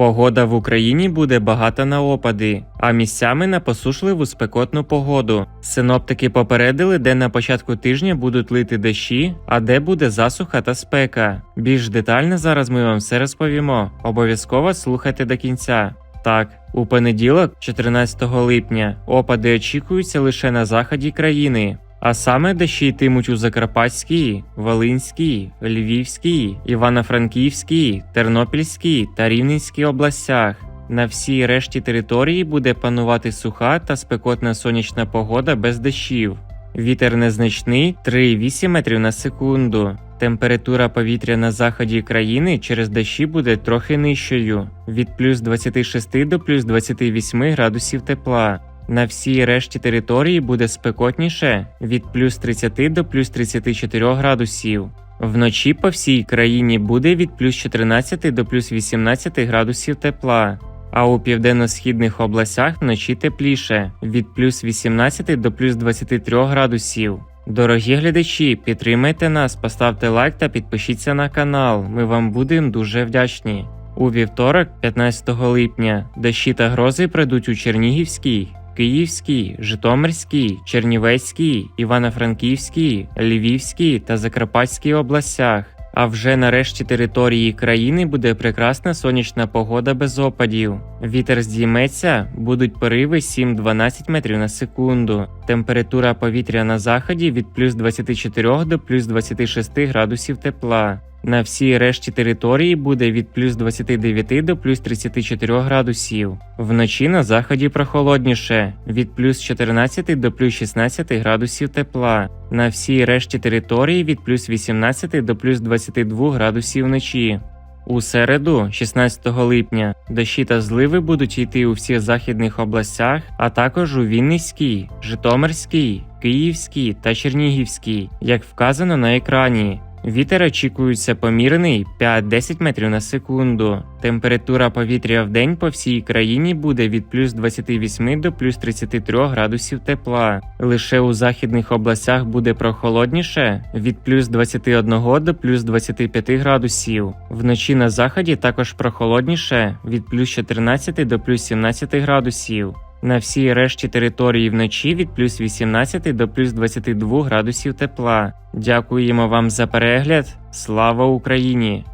Погода в Україні буде багата на опади, а місцями на посушливу спекотну погоду. Синоптики попередили, де на початку тижня будуть лити дощі, а де буде засуха та спека. Більш детально зараз ми вам все розповімо. Обов'язково слухайте до кінця. Так, у понеділок, 14 липня, опади очікуються лише на заході країни. А саме дощі йтимуть у Закарпатській, Волинській, Львівській, Івано-Франківській, Тернопільській та Рівненській областях. На всій решті території буде панувати суха та спекотна сонячна погода без дощів. Вітер незначний 3,8 метрів на секунду. Температура повітря на заході країни через дощі буде трохи нижчою від плюс 26 до плюс 28 градусів тепла. На всій решті території буде спекотніше від плюс 30 до плюс 34 градусів. Вночі по всій країні буде від плюс 14 до плюс 18 градусів тепла. А у південно-східних областях вночі тепліше від плюс 18 до плюс 23 градусів. Дорогі глядачі, підтримайте нас, поставте лайк та підпишіться на канал. Ми вам будемо дуже вдячні. У вівторок, 15 липня, дощі та грози прийдуть у Чернігівській, Київській, Житомирській, Чернівецькій, Івано-Франківській, Львівській та Закарпатській областях. А вже на решті території країни буде прекрасна сонячна погода без опадів. Вітер здійметься, будуть пориви 7-12 метрів на секунду. Температура повітря на заході від плюс 24 до плюс 26 градусів тепла. На всій решті території буде від плюс 29 до плюс 34 градусів. Вночі на заході прохолодніше від плюс 14 до плюс 16 градусів тепла. На всій решті території від плюс 18 до плюс 22 градусів вночі. У середу, 16 липня, дощі та зливи будуть йти у всіх західних областях, а також у Вінницькій, Житомирській, Київській та Чернігівській, як вказано на екрані. Вітер очікується помірний 5-10 метрів на секунду. Температура повітря в день по всій країні буде від плюс 28 до плюс 33 градусів тепла. Лише у західних областях буде прохолодніше від плюс 21 до плюс 25 градусів. Вночі на заході також прохолодніше від плюс 14 до плюс 17 градусів. На всій решті території вночі від плюс 18 до плюс 22 градусів тепла. Дякуємо вам за перегляд. Слава Україні!